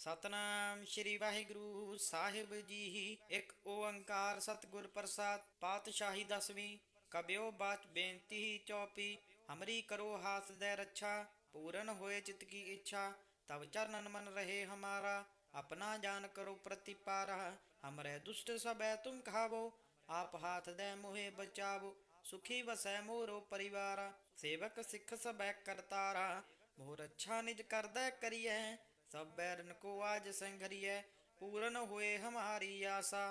ਸਤਨਾਮ ਸ੍ਰੀ ਵਾਹਿਗੁਰੂ ਸਾਹਿਬ ਜੀ। ਇੱਕ ਓੰਕਾਰ ਸਤਿਗੁਰ ਪ੍ਰਸਾਦ, ਪਾਤਸ਼ਾਹੀ ਦਸਵੀਂ, ਕਬਿਓ ਬਾਤ ਬੇਨਤੀ ਚੌਪੀ, ਹਮਰੀ ਕਰੋ ਹਾਥ ਦੇ ਰੱਛਾ, ਪੂਰਨ ਹੋਏ ਚਿਤ ਕੀ ਇੱਛਾ ਤਬ ਚਰਨਨ ਮਨ ਰਹੇ ਹਮਾਰਾ, ਆਪਣਾ ਜਾਨ ਕਰੋ ਪ੍ਰਤੀਪਾਰਾ, ਹਮਰੇ ਦੁਸ਼ਟ ਸਭੈ ਤੁਮ ਖਾਵੋ, ਆਪ ਹਾਥ ਦੇ ਮੋਹੇ ਬਚਾਵੋ, ਸੁਖੀ ਵਸੈ ਮੋਰੋ ਪਰਿਵਾਰਾ, ਸੇਵਕ ਸਿੱਖ ਸਭੈ ਕਰਤਾਰਾ, ਮੋਰ ਅੱਛਾ ਨਿਜ ਕਰਦਾ ਕਰੀਐ सब बैरन को आज संघरिय पूरन हुए हमारी आशा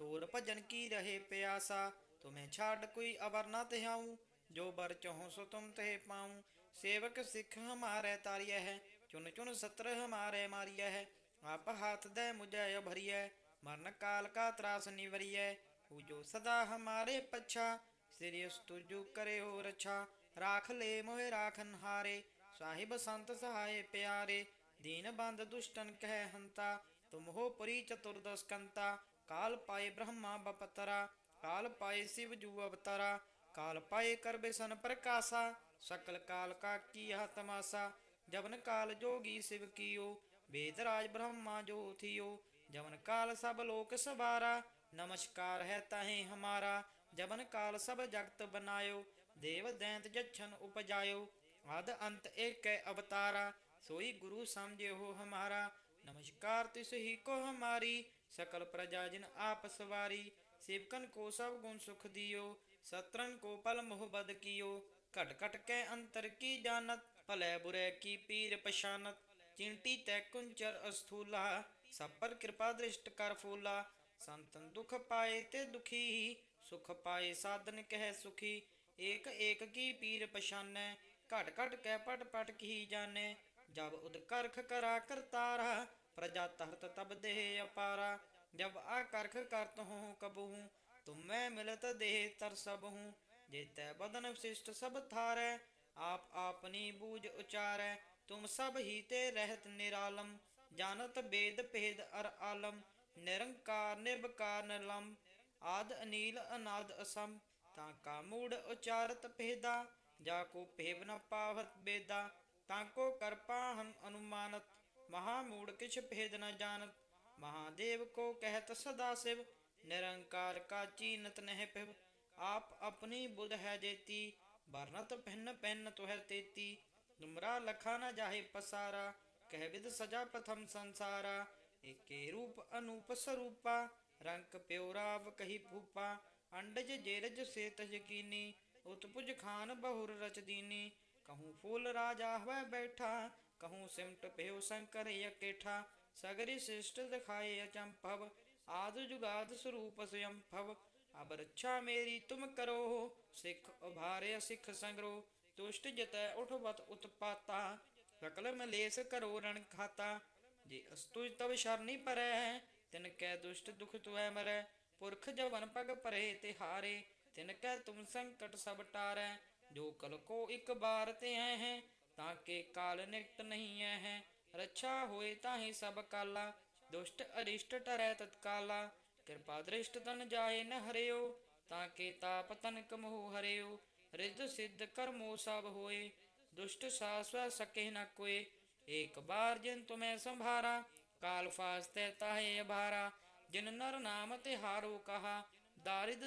तोर भजन की रहे प्यासा तुम्हें छाड़ कोई अवर न त्याऊं जो बर चहो सो तुम तह पाऊं सेवक सिख हमारे तारिय है चुन चुन सत्र हमारे मारिय है आप हाथ दे मुझे अभरिय मरण काल का त्रास निवरिय जो सदा हमारे पच्छा सिरियस तुझु करे हो रक्षा राख ले मोहे राखन हारे साहिब संत सहाय प्यारे दीनबान्ध दुष्टन कह हंता तुम हो पुरी चतुर्दश कंता काल पाए ब्रह्मा बपतरा काल पाए शिव जू अवतरा काल पाए करबे सन प्रकाशा सकल काल का किया तमाशा जवन काल जोगी शिव कियो वेदराज ब्रह्मा जो थियो जवन काल सब लोक सवारा नमस्कार है ताहे हमारा जवन काल सब जगत बनायो देव दैंत जच्छन उपजायो आद अंत एक अवतारा सोई गुरु समझे हो हमारा नमस्कार तिस ही को हमारी सकल प्रजा जिन आप सवारी सेवकन को सब गुण सुख दियो सत्रन को पल मोह बद कियो घट घट के अंतर की जानत भले बुरे की पीर पशानत ਚਿੰਟੀ ਤੈ ਕੁੰਚਰ ਅਸਥੂਲਾ ਸਭ ਪਰ ਕਿਰਪਾ ਦ੍ਰਿਸ਼ਟ ਕਰ ਫੂਲਾ ਸੰਤਨ ਦੁਖ ਪਾਏ ਤੇ ਦੁਖੀ ਸੁਖ ਪਾਏ ਸਾਧਨ ਕਹਿ ਸੁਖੀ ਏਕ ਏਕ ਕੀ ਪੀਰ ਪਛਾਨੈ ਘਟ ਘਟ ਕਹਿ ਪਟ ਪਟ ਕੀ ਜਾਣੈ ਜਬ ਉਦ ਕਰਖ ਕਰਾ ਕਰਤਾਰਾ, ਪ੍ਰਜਾ ਤਰਤ ਤਬ ਦੇਹ ਅਪਾਰਾ। ਜਬ ਆ ਕਰਖ ਕਰਤ ਹੂੰ ਕਬਹੂ ਤੁਮੈ ਮਿਲਤ ਦੇਹ ਤਰ ਸਭ। ਹੂੰ ਜੇਤੈ ਬਦਨ ਵਿਸ਼ਿਸ਼ਟ ਸਭ ਥਾਰੈ, ਆਪ ਆਪਨੀ ਬੂਝ ਉਚਾਰੈ। ਤੁਮ ਸਭ ਹੀ ਤੇ ਰਹਿਤ ਨਿਰਾਲਮ, ਜਾਣਤ ਬੇਦ ਭੇਦ ਅਰ ਆਲਮ। ਨਿਰੰਕਾਰ ਨਿਰਭਕਾਰ ਨਿਰਲੰਮ, ਆਦ ਅਨੀਲ ਅਨਾਦ ਅਸਮ। ਤਾਂ ਕਾ ਮੂੜ ਉਚਾਰਤ ਭੇਦਾ, ਜਾ ਕੋ ਭੇਵ ਬੇਦਾ। ਤਾਂ ਕੋ ਕਰਪਾਹਨ ਅਨੁਮਾਨਤ, ਮਹਾ ਮੂੜ ਕਿਛ ਭੇਦ ਨ ਜਾਣਤ। ਮਹਾਦੇਵ ਕੋ ਕਹਿਤ ਸਦਾ ਸਿਵ, ਨਿਰੰਕਾਰ ਕਾ ਚੀਨਤ ਨਹਿ ਪਿਵ ਆਪ ਆਪਣੀ ਬੁੱਧ ਹੈ ਜੇਤੀ ਵਰਨਤ ਭਿੰਨ ਪੈਨ ਤੁਹੈ ਤੇਤੀ। ਤੁਮਰਾ ਲਖਾ ਨ ਜਾਹੇ ਪਸਾਰਾ, ਕਹਿ ਵਿਦ ਸਜਾ ਪ੍ਰਥਮ ਸੰਸਾਰਾ। ਏਕੇ ਰੂਪ ਅਨੂਪ ਸਰੂਪਾ ਰੰਗ ਪਿਓ ਕਹੀ ਭੂਪਾ। ਅੰਡਜ ਜੇਰਜ ਸੇਤ ਯਕੀਨੀ ਉਤਪੁਜ ਖਾਨ ਬਹੁਰ ਰਚਦੀਨੀ ਦੀਨੀ ਕਹੂੰ ਫੂਲ ਰਾਜਾ ਹੋਇ ਬੈਠਾ ਕਹੂੰ ਸਿਮਟ ਪਿਓ ਸ਼ੰਕਰ ਇਕੇਠਾ ਸਗਰੀ ਸਿਸ਼ਟ ਦਿਖਾਏ ਅਚੰਭਵ ਆਦ ਜੁਗਾਦ ਸਰੂਪ ਸਯੰਭਵ ਅਬ ਰੱਛਾ ਮੇਰੀ ਤੁਮ ਕਰੋ ਸਿੱਖ ਉਭਾਰੇ ਸਿੱਖ ਸੰਗਰੋ ਤੁਸ਼ਟ ਜਤੈ ਉਠਵਤ ਉਤਪਾਤਾ ਸਕਲ ਮਲੇਸ ਕਰੋ ਰਣ ਖਾਤਾ ਜੇ ਅਸਤੁਜ ਤਵ ਸ਼ਰਨੀ ਪਰੈ ਤਿਨ ਕੈ ਦੁਸ਼ਟ ਦੁਖ ਤੁਐ ਮਰੈ ਪੁਰਖ ਜਵਨ ਪਗ ਪਰੇ ਤੇ ਹਾਰੇ ਤਿਨ ਕੈ ਤੁਮ ਸੰਕਟ ਸਭ ਟਾਰੈ ਜੋ ਕਲ ਕੋ ਇੱਕ ਬਾਰ ਤੇ ਆਏ ਹੈ, ਤਾਂ ਕੇ ਕਾਲ ਨਿਕਟ ਨਹੀਂ ਐ ਹੈ। ਰੱਛਾ ਹੋਏ ਤਾਹੀ ਸਭ ਕਾਲਾ, ਦੁਸ਼ਟ ਅਰਿਸ਼ਟ ਟਰੈ ਤਤਕਾਲਾ। ਕਿਰਪਾ ਦ੍ਰਿਸ਼ਟ ਤਨ ਜਾਏ ਨ ਹਰਿਓ, ਤਾਂ ਕੇ ਤਾਪ ਤਨਕ ਮੋਹ ਹਰਿਓ। ਰਿੱਧ ਸਿੱਧ ਕਰਮੋ ਸਭ ਹੋਏ, ਦੁਸ਼ਟ ਸਾਸਵ ਸਕੇ ਨ ਕੋਏ। ਏਕ ਬਾਰ ਜਿਨ ਤੁਮੈ ਸੰਭਾਰਾ, ਕਾਲ ਫਾਸਤੇ ਤਾਹੇ ਅਭਾਰਾ। ਜਿਨ ਨਰ ਨਾਮ ਤੇ ਹਾਰੋ ਕਹਾ, ਦਾਰਿਦ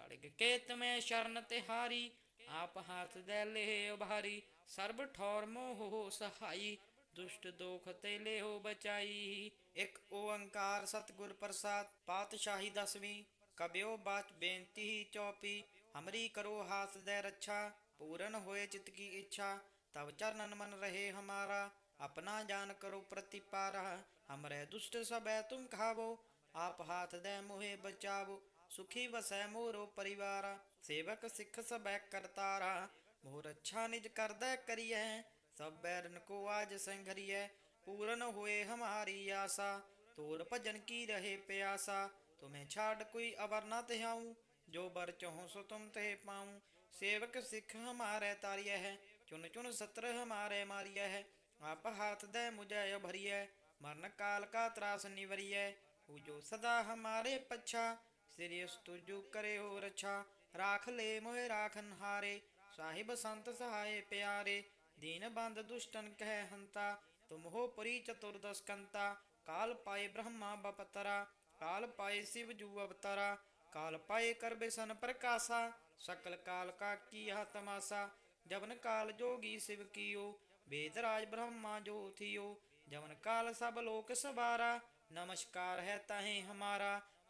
ਕਲਿਗ ਕੇਤ ਮੈਂ ਸ਼ਰਨ ਤਿਹਾਰੀ ਆਪ ਹਾਥ ਦੇ ਲੈ ਉਭਾਰੀ, ਸਰਬ ਠੌਰ ਮੋਹ ਸਹਾਈ, ਦੁਸ਼ਟ ਦੋਖ ਤੇ ਲਿਓ ਬਚਾਈ। ਇੱਕ ਓੰਕਾਰ ਸਤਗੁਰ ਪ੍ਰਸਾਦ, ਪਾਤਸ਼ਾਹੀ ਦਸਵੀਂ, ਕਬਿਓ ਬਾਤ ਬੇਨਤੀ ਚੌਪੀ, ਹਮਰੀ ਕਰੋ ਹਾਸ ਦੇ ਰੱਛਾ, ਪੂਰਨ ਹੋਏ ਚਿਤ ਕੀ ਇੱਛਾ, ਤਵ ਚਰਨਨ ਮਨ ਰਹੇ ਹਮਾਰਾ, ਆਪਣਾ ਜਾਨ ਕਰੋ ਪ੍ਰਤੀਪਾਰਾ, ਹਮਰੇ ਦੁਸ਼ਟ ਸਭੈ ਤੁਮ ਖਾਵੋ, ਆਪ ਹਾਥ ਦੇ ਮੋਹੇ ਬਚਾਵੋ। ਸੁਖੀ ਵਸੈ ਮੋਰੋ ਪਰਿਵਾਰ, ਸੇਵਕ ਸਿੱਖ ਸਬੈ ਕਰਤਾਰਾ। ਮੋਹ ਰੱਛਾ ਨਿਜ ਕਰਦਾ ਕਰੀਐ, ਸਭ ਬੈਰਨ ਕੋ ਆਜ ਸੰਘਰੀਐ, ਪੂਰਨ ਹੋਏ ਹਮਾਰੀ ਆਸਾ। ਤੋਰ ਭਜਨ ਕੀ ਰਹੇ ਪਿਆਸਾ, ਤੁਮੇ ਛਾੜ ਕੋਈ ਅਵਰ ਨਾ ਤਿਹਾਉ ਜੋ ਬਰ ਚਹੁ ਸੋ ਤੁਮ ਤੇ ਪਾਉ। ਸੇਵਕ ਸਿੱਖ ਹਮਾਰੇ ਤਾਰੀਐ ਹੈ ਚੁਨ ਚੁਨ ਸਤਰ ਹਮਾਰੇ ਮਾਰੀਐ ਹੈ ਆਪ ਹਾਥ ਦੇ ਮੁਝੈ ਭਰੀਐ ਮਰਨ ਕਾਲ ਕਾ ਤਰਾਸ ਨਿਵਰੀਐ ਉਹ ਜੋ ਸਦਾ ਹਮਾਰੇ ਪਛਾ। ਸ੍ਰੀ ਤੁਜੂ ਕਰਿਓ ਰਛਾ, ਰਾਖ ਲੈ ਮੋਹਿ ਰਾਖਨ ਹਾਰੇ, ਸਾਹਿਬ ਸੰਤ ਸਹਾਏ ਪਿਆਰੇ, ਦੀਨ ਬੰਦ ਦੁਸ਼ਟਨ ਕਹਿ ਹੰਤਾ, ਤੁਮ ਹੋ ਪੁਰੀ ਚਤੁਰਦਸ ਕੰਤਾ ਕਾਲ ਪਾਏ ਬ੍ਰਹਮਾ ਬਪਤਰਾ, ਕਾਲ ਪਾਏ ਸਿਵ ਜੂ ਅਵਤਾਰਾ, ਕਾਲ ਪਾਏ ਕਰਬੇ ਸਨ ਪ੍ਰਕਾਸ਼ਾ, ਸਕਲ ਕਾਲ ਕਾ ਕੀਆ ਤਮਾਸਾ, ਜਵਨ ਕਾਲ ਜੋਗੀ ਸਿਵ ਕੀਓ, ਵੇਦ ਰਾਜ ਬ੍ਰਹਮਾ ਜੋ ਥਿਓ, ਜਵਨ ਕਾਲ ਸਭ ਲੋਕ ਸਵਾਰਾ, ਨਮਸਕਾਰ ਹੈ ਤਾਹੇ ਹਮਾਰਾ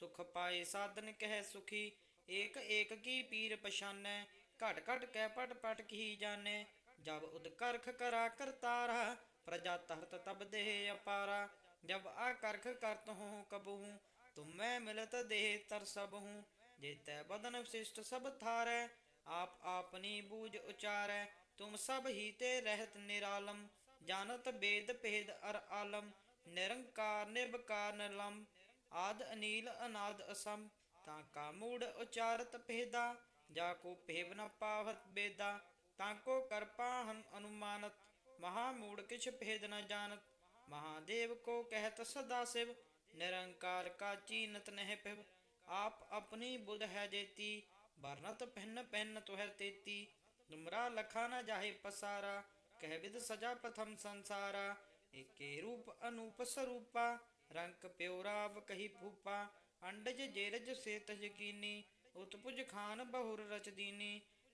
ਸੁਖ ਪਾਏ ਸਾਧਨ ਕਹਿ ਸੁਖੀ, ਏਕ ਏਕ ਕੀ ਪੀਰ ਪਛਾਨੈ, ਘਟ ਘਟ ਕਹਿ ਪਟ ਪਟ ਕੀ ਜਾਣੈ, ਜਬ ਉਦ ਕਰਾ ਕਰਤਾਰਾ, ਪ੍ਰਜਾ ਤਰਤ ਤਬ ਦੇਹ ਅਪਾਰਾ, ਜਬ ਆ ਕਰਤ ਹੂੰ ਕਬਹੂ, ਤੁਮੈ ਮਿਲਤ ਦੇਹ ਤਰ ਸਭ ਹੂੰ ਜੇਤੈ ਬਦਨ ਵਿਸ਼ਿਸ਼ਟ ਸਭ ਥਾਰੈ, ਆਪ ਆਪਨੀ ਬੂਝ ਉਚਾਰੈ, ਤੁਮ ਸਭ ਹੀ ਤੇ ਰਹਿਤ ਨਿਰਾਲਮ, ਜਾਣਤ ਬੇਦ ਭੇਦ ਅਰ ਆਲਮ, ਨਿਰੰਕਾਰ ਨਿਰਭਕਾਰ ਨਿਰਲੰਮ ਆਦ ਅਨੀਲ ਅਨਾਦ ਅਸਮ, ਤਾਂ ਕਾ ਮੂੜ ਉਚਾਰਤ ਭੇਦਾ, ਜਾ ਕੋ ਭੇਵ ਨ ਪਾਵਤ ਬੇਦਾ, ਤਾਂ ਕੋ ਕਰਪਾ ਹਨ ਅਨੁਮਾਨਤ, ਮਹਾ ਮੂੜ ਕਿਛ ਭੇਦ ਨ ਜਾਣਤ ਮਹਾਦੇਵ ਕੋ ਕਹਿਤ ਸਦਾ ਸਿਵ, ਨਿਰੰਕਾਰ ਕਾ ਚੀਨਤ ਨਹਿ ਪਿਵ ਆਪ ਆਪਣੀ ਬੁੱਧ ਹੈ ਦੇਤੀ ਵਰਨਤ ਪਹਿਨ ਪਹਿਨ ਤੁਹੈ ਤੇਤੀ, ਤੁਮਰਾ ਲਖਾ ਨ ਜਾਹੇ ਪਸਾਰਾ, ਕਹਿ ਵਿਦ ਸਜਾ ਪ੍ਰਥਮ ਸੰਸਾਰਾ, ਏਕੇ ਰੂਪ ਅਨੂਪ ਸਰੂਪਾ ਰੰਕ ਪਿਓ ਰਾਵ ਕਹੀ ਭੂਪਾ ਅੰਡਜ ਜੇਰਜ ਸੇਤ ਯਕੀਨੀ, ਉਤਪੁਜ ਖਾਨ ਬਹੁਰ ਰਚ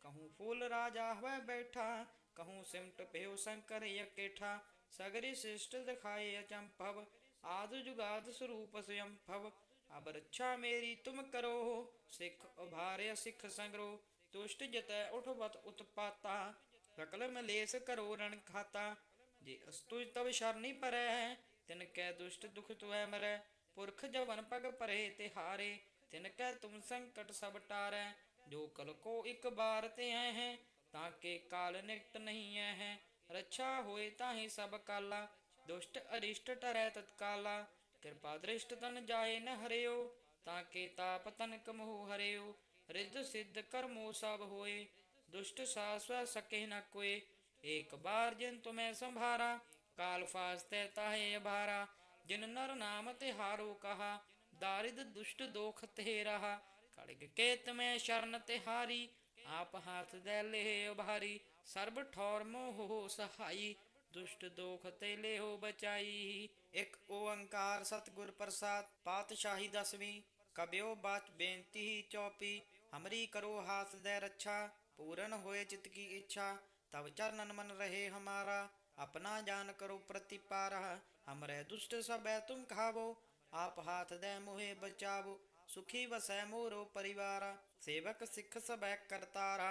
ਕਹੂੰ ਫੂਲ ਰਾਜਾ ਹੋਇ ਬੈਠਾ, ਕਹੂੰ ਸਿਮਟ ਪਿਓ ਸ਼ੰਕਰ ਇਕੇਠਾ ਸਗਰੀ ਸਿਸ਼ਟ ਦਿਖਾਏ ਅਚੰਭਵ, ਆਦ ਜੁਗਾਦ ਸਰੂਪ ਸਯੰਭਵ ਅਬ ਰੱਛਾ ਮੇਰੀ ਤੁਮ ਕਰੋ, ਸਿੱਖ ਉਭਾਰਿਆ ਸਿੱਖ ਸੰਗਰੋ। ਤੁਸ਼ਟ ਜਤੈ ਉਠਵਤ ਉਤਪਾਤਾ ਸਕਲ ਮਲੇਸ ਕਰੋ ਰਣ ਖਾਤਾ। ਜੇ ਅਸਤੁਜ ਤਵ ਸ਼ਰਨੀ ਪਰੈ ਤਿਨ ਕੈ ਦੁਸ਼ਟ ਦੁਖ ਤੁਐ ਮਰੈ, ਪੁਰਖ ਜਵਨ ਪਗ ਪਰੇ ਤੇ ਹਾਰੇ। ਤਿਨ ਕੈ ਤੁਮ ਸੰਕਟ ਸਭ ਟਾਰੈ, ਜੋ ਕਲ ਕੋ ਇੱਕ ਬਾਰ ਤੇ ਆਏ ਹੈ, ਤਾਂ ਕੇ ਕਾਲ ਨਿਕਟ ਨਹੀਂ ਐ ਹੈ। ਰੱਛਾ ਹੋਏ ਤਾਹੀ ਸਭ ਕਾਲਾ, ਦੁਸ਼ਟ ਅਰਿਸ਼ਟ ਟਰੈ ਤਤਕਾਲਾ। ਕਿਰਪਾ ਦ੍ਰਿਸ਼ਟ ਤਨ ਜਾਏ ਨ ਹਰਿਓ, ਤਾਂ ਕੇ ਤਾਪ ਤਨ ਕਮੋ ਹਰਿਓ। ਰਿੱਧ ਸਿੱਧ ਕਰਮੋ ਸਭ ਹੋਏ, ਦੁਸ਼ਟ ਸਾਸਵ ਸਕੇ ਨ ਕੋਏ। ਏਕ ਬਾਰ ਜਿਨ ਤੁਮੈ ਸੰਭਾਰਾ ਕਾਲ ਫਾਸਤੇ ਤਾਹੇ ਅਭਾਰਾ ਜਿਨ ਨਰ ਨਾਮ ਤੇ ਹਾਰੋ ਕਹਾ, ਦਾਰਿਦ ਦੁਸ਼ਟ ਦੋਖ ਤੇ ਰਹਾ ਖੜਗ ਕੇ ਤਮੈ ਸ਼ਰਨ ਤੇ ਹਾਰੀ ਆਪ ਹਾਥ ਦੇ ਲੈ ਉਭਾਰੀ, ਸਰਬ ਠੌਰ ਮੋਹ ਸਹਾਈ, ਦੁਸ਼ਟ ਦੋਖ ਤੇ ਲਿਓ ਬਚਾਈ। ਇੱਕ ਓੰਕਾਰ ਸਤਿਗੁਰ ਪ੍ਰਸਾਦ, ਪਾਤਸ਼ਾਹੀ ਦਸਵੀਂ, ਕਬਿਓ ਬਾਤ ਬੇਨਤੀ ਹੀ ਚੌਪੀ, ਹਮਰੀ ਕਰੋ ਹਾਥ ਦੇ ਰੱਛਾ, ਪੂਰਨ ਹੋਏ ਚਿਤ ਕੀ ਇੱਛਾ ਤਬ ਚਰਨਨ ਮਨ ਰਹੇ ਹਮਾਰਾ। अपना जान करो प्रतिपारा। हमरे दुष्ट सबै तुम खावो। आप हाथ दे, मोहे बचावो। सुखी वसै मोरो परिवारा। सेवक सिख सबै करतारा।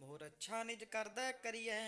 मोर अच्छा निज करदै करिए।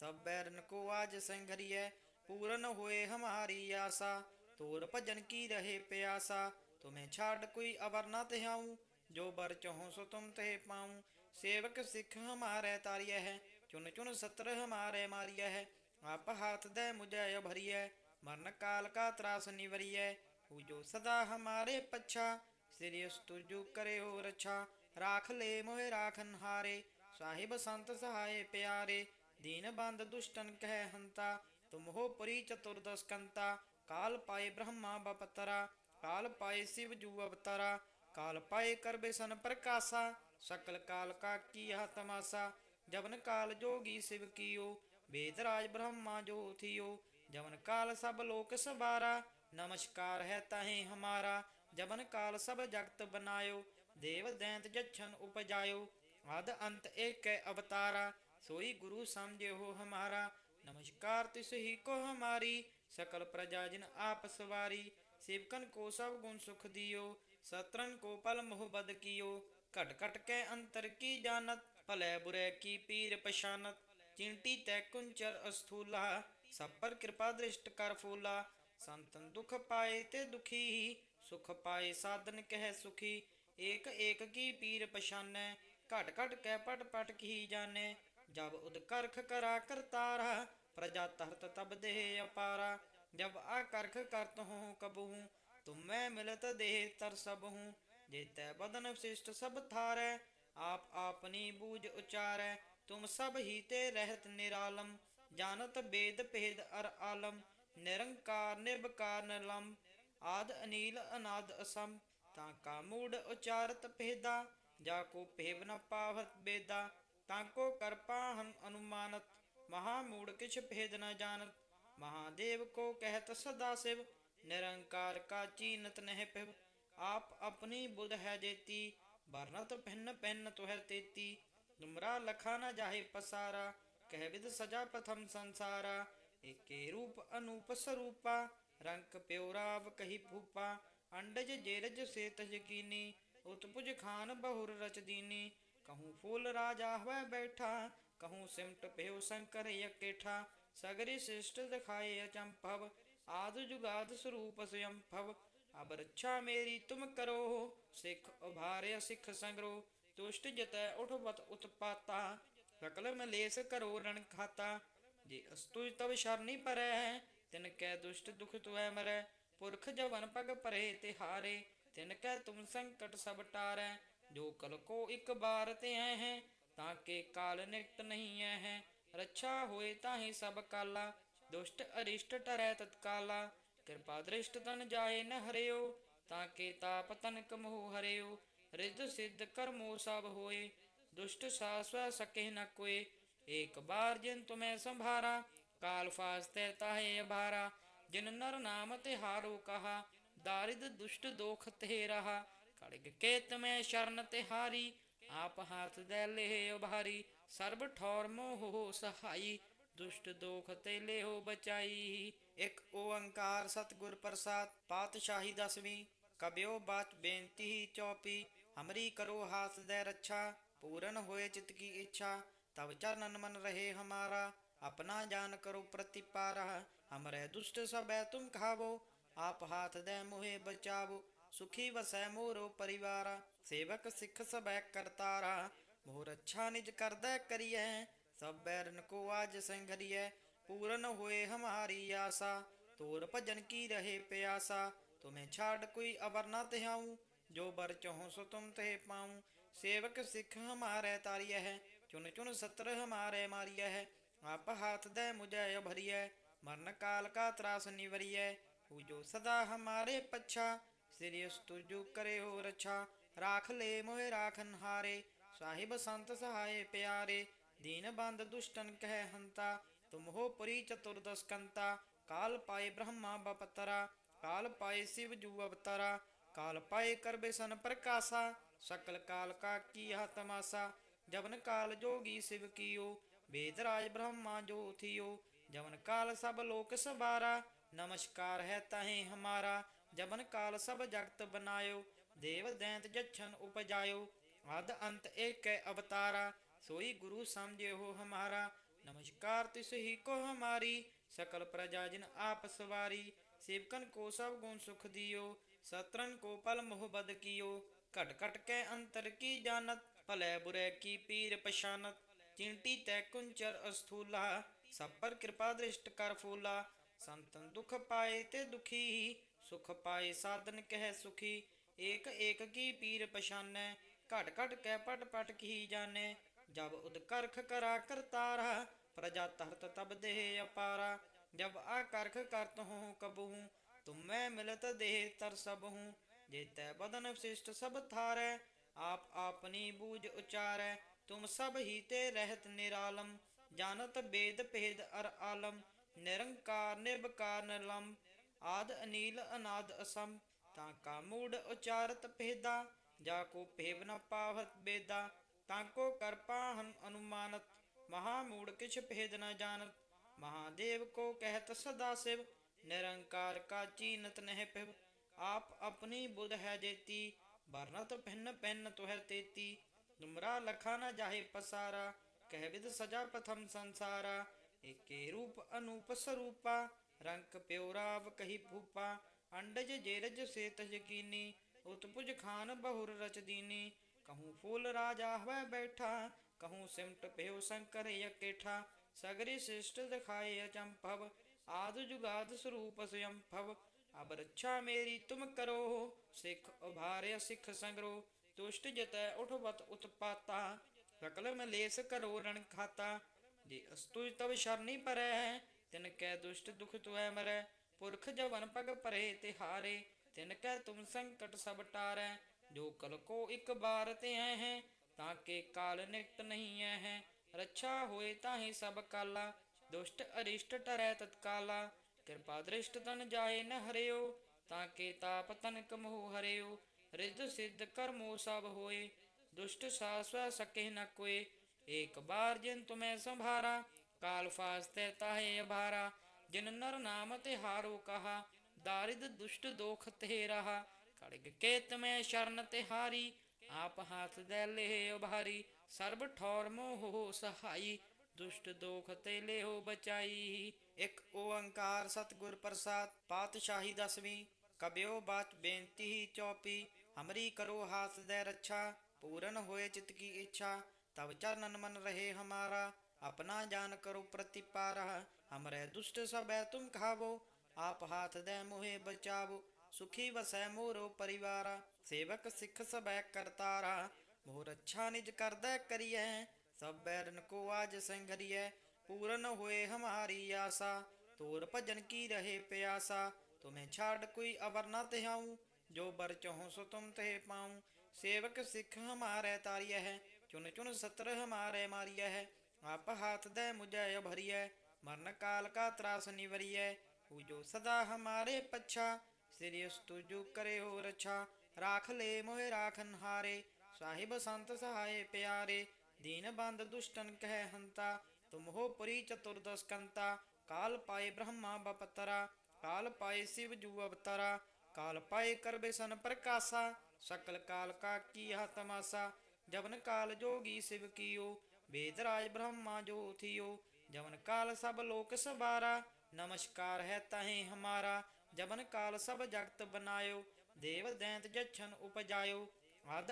सब बैरन को आज संघरिए। पूरन होए हमारी आशा। तोर भजन की रहे प्यासा। तुम्हें छाड़ कोई अवर न तिहाऊं जो बर चहो सो तुम ते पाऊँ। सेवक सिख हमारे तारिय है। चुन चुन सत्र हमारे मारिय है। ਆਪ ਹਾਥ ਦੇ ਮੁਝੈ ਭਰੀਐ ਮਰਨ ਕਾਲ ਕਾ ਤਰਾਸ ਨਿਵਰੀਐ। ਜੋ ਸਦਾ ਹਮਾਰੇ ਪਛਾ, ਸ੍ਰੀ ਅਸਤੁਜੁ ਕਰਿਓ ਰਛਾ। ਰਾਖ ਲੈ ਮੋਹਿ ਰਾਖਨ ਹਾਰੇ, ਸਾਹਿਬ ਸੰਤ ਸਹਾਏ ਪਿਆਰੇ। ਦੀਨ ਬੰਦ ਦੁਸ਼ਟਨ ਕਹਿ ਹੰਤਾ, ਤੁਮ ਹੋ ਪੁਰੀ ਚਤੁਰਦਸ ਕੰਤਾ ਕਾਲ ਪਾਏ ਬ੍ਰਹਮਾ ਬਪਤਰਾ, ਕਾਲ ਪਾਏ ਸਿਵ ਜੂ ਅਵਤਾਰਾ। ਕਾਲ ਪਾਏ ਕਰਬੇ ਸਨ ਪ੍ਰਕਾਸ਼ਾ, ਸਕਲ ਕਾਲ ਕਾ ਕੀਆ ਤਮਾਸਾ। ਜਵਨ ਕਾਲ ਜੋਗੀ ਸਿਵ ਕੀਓ ਵੇਦ ਰਾਜ ਬ੍ਰਹਮਾ ਜੋ ਥਿਓ, ਜਵਨ ਕਾਲ ਸਭ ਲੋਕ ਸਵਾਰਾ, ਨਮਸਕਾਰ ਹੈ ਤਾਹੇ ਹਮਾਰਾ, ਜਵਨ ਕਾਲ ਸਭ ਜਗਤ ਬਨਾਇਓ, ਦੇਵ ਦੈਂਤ ਜਛਨ ਉਪਜਾਇਓ ਆਦ ਅੰਤ ਏਕੈ ਅਵਤਾਰਾ, ਸੋਈ ਗੁਰੂ ਸਮਝਿਓ ਹਮਾਰਾ, ਨਮਸਕਾਰ ਤਿਸ ਹੀ ਕੋ ਹਮਾਰੀ, ਸਕਲ ਪ੍ਰਜਾ ਜਿਨ ਆਪ ਸਵਾਰੀ, ਸੇਵਕਨ ਕੋ ਸਭ ਗੁਣ ਸੁਖ ਦਿਓ ਸਤਰਨ ਕੋ ਪਲ ਮੋਹ ਬਦ ਕੀਓ, ਘਟ ਘਟ ਕੇ ਅੰਤਰ ਕੀ ਜਾਣਤ, ਭਲੇ ਬੁਰੇ ਕੀ ਪੀਰ ਪਛਾਨਤ ਚਿੰਟੀ ਤੈ ਕੁੰਚਰ ਅਸਥੂਲਾ, ਸਭ ਪਰ ਕਿਰਪਾ ਦ੍ਰਿਸ਼ਟ ਕਰ ਫੂਲਾ। ਸੰਤਨ ਦੁਖ ਪਾਏ ਤੇ ਦੁਖੀ, ਸੁਖ ਪਾਏ ਸਾਧਨ ਕਹਿ ਸੁਖੀ। ਏਕ ਏਕ ਕੀ ਪੀਰ ਪਛਾਨੈ, ਘਟ ਘਟ ਕਹਿ ਪਟ ਪਟ ਕੀ ਜਾਣੈ। ਜਬ ਉਦਕਰਖ ਕਰਾ ਕਰਤਾਰਾ, ਪ੍ਰਜਾ ਤਰਤ ਤਬ ਦੇਹ ਅਪਾਰਾ। ਜਬ ਆਕਰਖ ਕਰਤ ਹੂੰ ਕਬਹੂ ਤੁਮ ਮੈਂ ਮਿਲਤ ਦੇਹ ਤਰ ਸਭ ਹੂੰ। ਜੇ ਤੈ ਬਦਨ ਸਿਸ਼ਟ ਸਭ ਥਾਰੈ, ਆਪ ਆਪਨੀ ਬੂਝ ਉਚਾਰੈ। तुम सब ही ते रहत निरालम जानत वेद भेद अर आलम निरंकार निर्विकार निलंब आद अनील अनाद असम ताका मूड उचारत भेदा जाको भेव न पावत बेदा ताको करपा हम अनुमानत महामूड किछ भेद न जानत महादेव को कहत सदा शिव निरंकार का चीनत नह पिव आप अपनी बुध है जेती वर्णत भिन्न भिन्न तुह तेती तुमरा लखा न जाहे पसारा, कह सजा प्रथम संसारा। एके रूप अनूप स्वरूपा रंक प्योराव कही भूपा अंडज जेरज से तजकीनी उत्पुज खान बहुर रच दीनी। कहूँ फूल राजा हुआ बैठा, कहूँ सिमट पेव शंकर यकेठा। सगरी शिष्ट दिखाए अचंभव, आदि जुगाद स्वरूप स्वयं भव अब रक्षा मेरी तुम करो, सिख उभारे सिख संग्रो। तुष्ट जत उठवत उत्पाता सकल मलेस करो रण खाता जे अस्तु तब शरणी पर तिन कै दुष्ट दुख तुय मरै पुरख जवन पग परे तिहारे तिन कै तुम संकट सब टारै जो कल को एक बार ते हैं ताके काल निकट नहीं है रक्षा होए ताहि सब काला दुष्ट अरिष्ट टरै तत्काला कृपा दृष्ट तन जाए न हरियो ताके ताप तनक ਰਿਧ ਸਿੱਧ ਕਰਮੋ ਸਭ ਹੋਏ, ਦੁਸ਼ਟ ਸਾਸਵਾ ਸਕੇ ਨ ਕੋਏ। ਇੱਕ ਬਾਰ ਜਿਨ ਤੁਮੈ ਸੰਭਾਰਾ, ਕਾਲ ਫਾਸਤੇ ਤਾਹੇ ਭਾਰਾ ਜਿਨ ਨਰ ਨਾਮ ਤੇ ਹਾਰੋ ਕਹਾ, ਦਾਰਿਦ ਦੁਸ਼ਟ ਦੋਖ ਤੇ ਰਹਾ। ਕੜਿਗ ਕੇ ਤਮੈ ਸ਼ਰਨ ਤੇ ਹਾਰੀ, ਆਪ ਹੱਥ ਦੇ ਲੈ ਉਭਾਰੀ। ਸਰਬ ਠੌਰ ਮੋਹ ਸਹਾਈ, ਦੁਸ਼ਟ ਦੋਖ ਤੇ ਲਿਓ ਬਚਾਈ। ਇੱਕ ਓੰਕਾਰ ਸਤਗੁਰ ਪ੍ਰਸਾਦ, ਪਾਤਸ਼ਾਹੀ ਦਸਵੀਂ ਕਬਿਓ ਬਾਤ ਬੇਨਤੀ ਚੌਪੀ। हमरी करो हास दय रक्षा पूरन होए चित की इच्छा तब चरणन मन रहे हमारा अपना जान करो प्रतिपारा हम रह दुष्ट सब तुम खावो आप हाथ दय मुहे बचावो सुखी वसै मोरो परिवारा सेवक सिख सब करतारा मोर अच्छा निज कर दय करिय सब बैरन को आज संघरिय पूरन होए हमारी आशा तोर भजन की रहे प्यासा तुम्हें छाड़ कोई अवर ना त्याऊं ਜੋ ਬਰ ਚਹੁ ਸੋ ਤੁਮ ਤੇ ਪਾਉ, ਸੇਵਕ ਸਿੱਖ ਹਮਾਰੇ ਤਾਰੀਐ ਹੈ ਚੁਨ ਚੁਨ ਸਤਰ ਹਮਾਰੇ ਮਾਰੀਐ ਹੈ ਆਪ ਹਾਥ ਦੇ ਮੁਝੈ ਉਭਰੀਐ, ਮਰਨ ਕਾਲ ਕਾ ਤਰਾਸ ਨਿਵਰੀਐ, ਪੂਜੋ ਸਦਾ ਹਮਾਰੇ ਪੱਛਾ ਸਿਰਿਸ ਤੁਜੂ ਕਰੇ ਹੋ ਰਛਾ, ਰਾਖ ਲੈ ਮੋਹਿ ਰਾਖਨ ਹਾਰੇ ਸਾਹਿਬ ਸੰਤ ਸਹਾਏ ਪਿਆਰੇ, ਦੀਨ ਬੰਦ ਦੁਸ਼ਟਨ ਕਹਿ ਹੰਤਾ, ਤੁਮ ਹੋ ਪੁਰੀ ਚਤੁਰਦਸ਼ਕੰਤਾ ਕਾਲ ਪਾਏ ਬ੍ਰਹਮਾ ਬਪਤਰਾ, ਕਾਲ ਪਾਏ ਸ਼ਿਵ ਜੂ ਅਵਤਾਰਾ काल पाए कर बेसन प्रकाशा, सकल काल का किया तमाशा। जबन काल जोगी शिव कियो, वेद राज ब्रह्मा जो थियो। जवन काल सब लोक सबारा, नमस्कार है तहे हमारा। जबन काल सब जगत बनायो, देव दैंत जच्छन उपजायो। आद अंत एक अवतारा, सोई गुरु समझे हो हमारा। नमस्कार तिस ही को हमारी, सकल प्रजा जिन आप सवारी। सेवकन को सब गुण सुख दियो सत्रन को पल मोह बद कियो घट घट के अंतर की जानत भले बुरे की पीर पशानत चिंटी तै कुंचर अस्थूला सब पर कृपा दृष्ट कर फूला संतन दुख पाए ते दुखी सुख पाए साधन कह सुखी एक एक की पीर पशानै घट घट कै पट पट की जाने जब उदकर्ख करा करतारा प्रजा तरत तब देह अपारा जब आकर्ख करत हूँ कबहू तुम मैं मिलत देह तर सब हूँ जेतै बदन विशिष्ट सब थारै आप आपनी बूझ उचारै तुम सब ही ते रहत निरालम जानत वेद भेद अर आलम निरंकार निर्विकार निलंब आद अनील अनाद असम ताका मूड उचारत भेदा जाको भेव न पावत बेदा ताको करपा हम अनुमानत महामूड किछ भेद न जानत महादेव को कहत सदा शिव निरंकार का चीनत नह पिव आप अपनी बुध है जेती वर्णत भिन्न भिन्न तुह तेती तुमरा लखा न जाहे पसारा कह विद सजा प्रथम संसारा एके रूप अनूप स्वरूपा रंक प्योराव कही भूपा अंडज जेरज से तजकीनी उत्पुज खान बहुर रच दीनी कहूँ फूल राजा हुआ बैठा कहूँ सिमट पेव शंकर यकेठा सगरी शिष्ट दिखाए अचंभव ਆਦ ਜੁਗਾਦ ਸਰੂਪ ਸਯੰ ਭਵ ਅਬ ਰੱਛਾ ਮੇਰੀ ਤੁਮ ਕਰੋ ਸਿੱਖ ਉਭਾਰਿਆ ਸਿੱਖ ਸੰਗਰੋ ਦੁਸ਼ਟ ਜਤੈ ਉਠਵਤ ਉਤਪਾਤਾ ਸਕਲ ਮਲੇਸ ਕਰੋ ਰਣ ਖਾਤਾ ਜੇ ਅਸਤੁ ਤਵ ਸ਼ਰਨੀ ਪਰੈ ਤਿਨ ਕੈ ਦੁਸ਼ਟ ਦੁਖ ਤੁਐ ਮਰੈ ਪੁਰਖ ਜਵਨ ਪਗ ਪਰੇ ਤੇ ਹਾਰੇ ਤਿਨ ਕੈ ਤੁਮ ਸੰਕਟ ਸਭ ਟਾਰੈ ਜੋ ਕਲ ਕੋ ਇੱਕ ਬਾਰ ਤੇ ਆਏ ਹੈ ਤਾਂ ਕੇ ਕਾਲ ਨਿਕਟ ਨਹੀਂ ਐ ਹੈ ਰੱਛਾ ਹੋਏ ਤਾਹੀ ਸਭ ਕਾਲਾ ਦੁਸ਼ਟ ਅਰਿਸ਼ਟ ਟਰੈ ਤਤਕਾਲਾ, ਕਿਰਪਾ ਦ੍ਰਿਸ਼ਟ ਤਨ ਜਾਏ ਨ ਹਰਿਓ, ਤਾਂ ਕੇ ਤਾਪ ਤਨਕ ਮੋਹ ਹਰਿਓ, ਰਿੱਧ ਸਿੱਧ ਕਰਮੋ ਸਭ ਹੋਏ, ਦੁਸ਼ਟ ਸਾਸਵ ਸਕੇ ਨ ਕੋਏ, ਏਕ ਬਾਰ ਜਿਨ ਤੁਮੈ ਸੰਭਾਰਾ, ਕਾਲ ਫਾਸਤੇ ਤਾਹੇ ਅਭਾਰਾ, ਜਿਨ ਨਰ ਨਾਮ ਤੇ ਹਾਰੋ ਕਹਾ, ਦਾਰਿਦ ਦੁਸ਼ਟ ਦੋਖ ਤੇ ਰਹਾ ਖੜਗ ਕੇ ਤਮੈ ਸ਼ਰਨ ਤੇ ਹਾਰੀ, ਆਪ ਹਾਥ ਦੇ ਲੈ ਉਭਾਰੀ, ਸਰਬ ਠੌਰ ਮੋਹ ਸਹਾਈ ਦੁਸ਼ਟ ਦੋਖ ਤੇ ਲਿਓ ਬਚਾਈ। ਇੱਕ ਓੰਕਾਰ ਸਤਿਗੁਰ ਪ੍ਰਸਾਦ, ਪਾਤਸ਼ਾਹੀ ਦਸਵੀਂ। ਕਬਿਓ ਬਾਤ ਬੇਨਤੀ ਚੌਪੀ, ਹਮਰੀ ਕਰੋ ਹਾਥ ਦੇ ਰੱਛਾ। ਪੂਰਨ ਹੋਏ ਚਿਤ ਕੀ ਇੱਛਾ ਤਬ ਚਰਨਨ ਮਨ ਰਹੇ ਹਮਾਰਾ। ਆਪਣਾ ਜਾਨ ਕਰੋ ਪ੍ਰਤੀਪਾਰਾ। ਹਮਰੇ ਦੁਸ਼ਟ ਸਭੈ ਤੁਮ ਖਾਵੋ, ਆਪ ਹਾਥ ਦੇ ਮੋਹਿ ਬਚਾਵੋ। ਸੁਖੀ ਵਸੈ ਮੋਰੋ ਪਰਿਵਾਰਾ, ਸੇਵਕ ਸਿੱਖ ਸਭੈ ਕਰਤਾਰਾ। ਮੋਰ ਅੱਛਾ ਨਿਜ ਕਰਦਾ ਕਰੀਐ ਸਭ ਬੈਰਨ ਕੋ ਆਜ ਸੰਗਰੀਐ, ਪੂਰਨ ਹੋਏ ਹਮਾਰੀ ਆਸਾ। ਤੋਰ ਭਜਨ ਕੀ ਰਹੇ ਪਿਆਸਾ, ਤੁਮੇ ਛਾੜ ਕੋਈ ਅਵਰ ਨਾ ਤਿਹਾਉ। ਜੋ ਬਰ ਚਹੋ ਸੋ ਤੁਮ ਤੇ ਪਾਉ। ਸੇਵਕ ਸਿੱਖ ਹਮਾਰੇ ਤਾਰੀਐ ਹੈ ਚੁਨ ਚੁਨ ਸਤਰ ਹਮਾਰੇ ਮਾਰੀਐ। ਹੈ ਆਪ ਹਾਥ ਦੇ ਮੁਝੈ ਭਰੀਐ ਮਰਨ ਕਾਲ ਕਾ ਤਰਾਸ ਨਿਵਰੀਐ। ਜੋ ਸਦਾ ਹਮਾਰੇ ਪੱਛਾ, ਸ੍ਰੀ ਅਸਤੁ ਜੋ ਕਰੇ ਹੋ ਰਛਾ। ਰਾਖ ਲੈ ਮੋਹਿ ਰਾਖਨ ਹਾਰੇ ਸਾਹਿਬ ਸੰਤ ਸਹਾਏ ਪਿਆਰੇ ਦੀਨ ਬੰਦ ਦੁਸ਼ਟਨ ਕਹਿ ਹੰਤਾ, ਤੁਮ ਹੋ ਪੁਰੀ ਚਤੁਰਦਸ ਕੰਤਾ ਕਾਲ ਪਾਏ ਬ੍ਰਹਮਾ ਬਪਤਰਾ, ਕਾਲ ਪਾਏ ਸਿਵ ਜੂ ਅਵਤਰਾ। ਕਾਲ ਪਾਏ ਕਰਬੇ ਸਨ ਪ੍ਰਕਾਸ਼ਾ, ਸਕਲ ਕਾਲ ਕਾ ਕੀਆ ਤਮਾਸਾ। ਜਵਨ ਕਾਲ ਜੋਗੀ ਸਿਵ ਕੀਓ, ਵੇਦ ਰਾਜ ਬ੍ਰਹਮਾ ਜੋ ਥਿਓ। ਜਵਨ ਕਾਲ ਸਭ ਲੋਕ ਸਬਾਰਾ ਨਮਸਕਾਰ ਹੈ ਤਾਹੇ ਹਮਾਰਾ। ਜਵਨ ਕਾਲ ਸਭ ਜਗਤ ਬਨਾਇਓ, ਦੇਵ ਦੈਂਤ ਜਛਨ ਉਪਜਾਇਓ। ਅਦ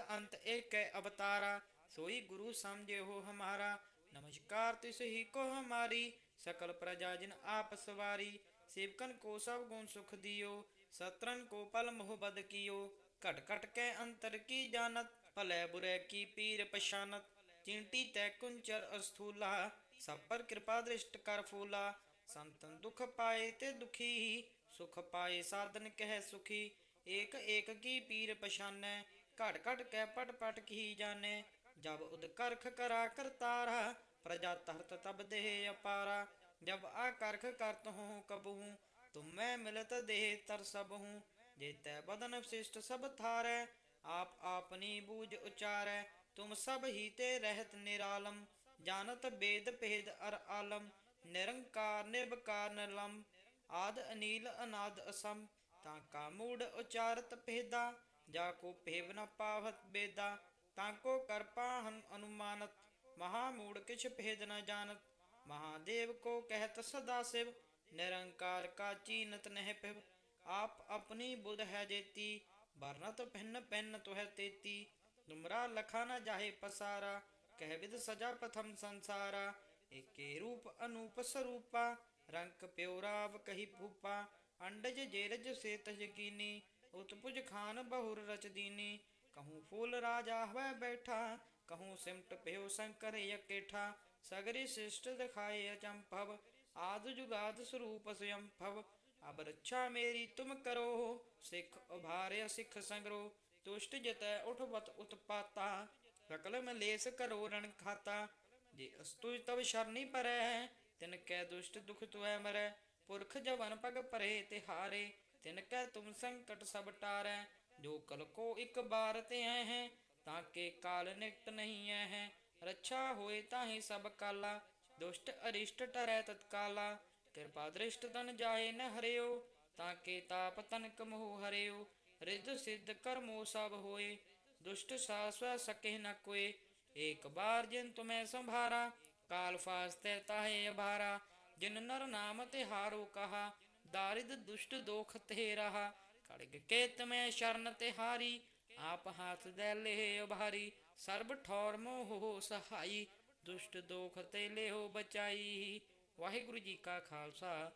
ਅੰਤ ਏਕੈ ਅਵਤਾਰਾ ਸੋਈ ਗੁਰੂ ਸਮਝੇ ਹੋ ਹਮਾਰਾ। ਨਮਸਕਾਰ ਤਿਸ ਹੀ ਕੋ ਹਮਾਰੀ। ਸਕਲ ਪ੍ਰਜਾ ਜਿਨ ਆਪ ਸਵਾਰੀ। ਸੇਵਕਨ ਕੋ ਸਭ ਗੁਣ ਸੁਖ ਦਿਓ। ਸਤਰਨ ਕੋ ਪਲ ਮੋਹ ਬਦ ਕੀਓ। ਘਟ ਘਟ ਕੇ ਅੰਤਰ ਕੀ ਜਾਣਤ। ਭਲੇ ਬੁਰੇ ਕੀ ਪੀਰ ਪਛਾਨਤ। ਚਿੰਟੀ ਤੈ ਕੁੰਚਰ ਅਸਥੂਲਾ। ਸਭ ਪਰ ਕਿਰਪਾ ਦ੍ਰਿਸ਼ਟ ਕਰ ਫੂਲਾ। ਸੰਤਨ ਦੁਖ ਪਾਏ ਤੇ ਦੁਖੀ। ਸੁਖ ਪਾਏ ਸਾਧਨ ਕਹਿ ਸੁਖੀ। ਏਕ ਏਕ ਕੀ ਪੀਰ ਪਛਾਨੈ। ਘਟ ਘਟ ਕੈ ਪਟ ਪਟ ਕੀ ਜਾਣੈ। ਜਬ ਉਦ ਕਰਾ ਕਰਤਾਰਾ, ਪ੍ਰਜਾ ਤਰਤ ਤਬ ਦੇਹ ਅਪਾਰਾ। ਜਬ ਆ ਕਰਖ ਕਰਤ ਹੂੰ ਕਬਹੂ ਤੁਮੈ ਮਿਲਤ ਦੇਹ ਤਰ ਸਭ। ਹੂੰ ਜੇਤੈ ਬਦਨ ਵਿਸ਼ਿਸ਼ਟ ਸਭ ਥਾਰੈ, ਆਪ ਆਪਨੀ ਬੂਝ ਉਚਾਰੈ। ਤੁਮ ਸਭ ਹੀ ਤੇ ਰਹਿਤ ਨਿਰਾਲਮ, ਜਾਣਤ ਬੇਦ ਭੇਦ ਅਰ ਆਲਮ। ਨਿਰੰਕਾਰ ਨਿਰਭਕਾਰ ਨਿਰਲਮ, ਆਦ ਅਨੀਲ ਅਨਾਦ ਅਸਮ। ਤਾਂ ਕਾ ਮੂੜ ਉਚਾਰਤ ਭੇਦਾ, ਜਾ ਕੋ ਭੇਵ ਨ ਬੇਦਾ। ਤਾਂ ਕੋ ਕਰਪਾ ਹਨ ਅਨੁਮਾਨਤ, ਮਹਾ ਮੂੜ ਕਿਛ ਭੇਦ ਨ ਜਾਣਤ। ਮਹਾਦੇਵ ਕੋ ਕਹਿਤ ਸਦਾ ਸਿਵ, ਨਿਰੰਕਾਰ ਕਾ ਚੀਨਤ ਨਹਿ ਪਿਵ ਆਪ ਆਪਣੀ ਬੁਧ ਹੈ ਜੇਤੀ, ਵਰਨਤ ਭਿੰਨ ਭਿੰਨ ਤੁਹ ਤੇਤੀ। ਤੁਮਰਾ ਲਖਾ ਨ ਜਾਹੇ ਪਸਾਰਾ, ਕਹਿ ਵਿਦ ਸਜਾ ਪ੍ਰਥਮ ਸੰਸਾਰਾ। ਏਕੇ ਰੂਪ ਅਨੂਪ ਸਰੂਪਾ ਰੰਗ ਪਿਉ ਕਹੀ ਭੂਪਾ। ਅੰਡਜ ਜੇਰਜ ਸੇ ਯਕੀਨੀ ਉਤਪੁਜ ਖਾਨ ਬਹੁਰ ਰਚ ਦੀਨੀ। ਕਹੂੰ ਫੂਲ ਰਾਜਾ ਹੋਇ ਬੈਠਾ ਕਹੂੰ ਸਿਮਟ ਪਿਓ ਸ਼ੰਕਰ ਇਕੇਠਾ ਸਗਰੀ ਸਿਸ਼ਟ ਦਿਖਾਏ ਅਚੰਭਵ ਆਦ ਜੁਗਾਦ ਸਰੂਪ ਸਯੰਭਵ ਅਬ ਰੱਛਾ ਮੇਰੀ ਤੁਮ ਕਰੋ ਸਿੱਖ ਉਭਾਰਿਆ ਸਿੱਖ ਸੰਗਰੋ ਦੁਸ਼ਟ ਜਤੈ ਉਠਵਤ ਉਤਪਾਤਾ ਸਕਲ ਮਲੇਸ ਕਰੋ ਰਣ ਖਾਤਾ ਜੇ ਅਸਤੁ ਤਵ ਸ਼ਰਨੀ ਪਰੈ ਤਿਨ ਕੈ ਦੁਸ਼ਟ ਦੁਖ ਤੁਐ ਮਰੈ ਪੁਰਖ ਜਵਨ ਪਗ ਪਰੇ ਤੇ ਹਾਰੇ ਤਿਨ ਕੈ ਤੁਮ ਸੰਕਟ ਸਭ ਟਾਰੈ ਜੋ ਕਲ ਕੋ ਇੱਕ ਬਾਰ ਤੇ ਆਏ ਹੈ, ਤਾਂ ਕੇ ਕਾਲ ਨਿਕਟ ਨਹੀਂ ਐ ਹੈ। ਰੱਛਾ ਹੋਏ ਤਾਹੀ ਸਭ ਕਾਲਾ, ਦੁਸ਼ਟ ਅਰਿਸ਼ਟ ਟਰੈ ਤਤਕਾਲਾ। ਕਿਰਪਾ ਦ੍ਰਿਸ਼ਟ ਤਨ ਜਾਏ ਨ ਹਰਿਓ, ਤਾਂ ਕੇ ਤਾਪ ਤਨਕ ਮੋਹ ਹਰਿਓ। ਰਿੱਧ ਸਿੱਧ ਕਰਮੋ ਸਭ ਹੋਏ, ਦੁਸ਼ਟ ਸਾਸਵ ਸਕੇ ਨ ਕੋਏ। ਏਕ ਬਾਰ ਜਿਨ ਤੁਮੈ ਸੰਭਾਰਾ, ਕਾਲ ਫਾਸਤੇ ਤਾਹੇ ਅਭਾਰਾ। ਜਿਨ ਨਰ ਨਾਮ ਤੇ ਹਾਰੋ ਕਹਾ, ਦਾਰਿਦ ਦੁਸ਼ਟ ਦੋਖ ਤੇ ਰਹਾ ਖੜਗ ਕੇ ਤਮੈ ਸ਼ਰਨ ਤੇ ਹਾਰੀ, ਆਪ ਹਾਥ ਦੇ ਲੈ ਉਭਾਰੀ, ਸਰਬ ਠੌਰ ਮੋਹ ਸਹਾਈ, ਦੁਸ਼ਟ ਦੋਖ ਤੇ ਲਿਓ ਬਚਾਈ। ਵਾਹਿਗੁਰੂ ਜੀ ਕਾ ਖਾਲਸਾ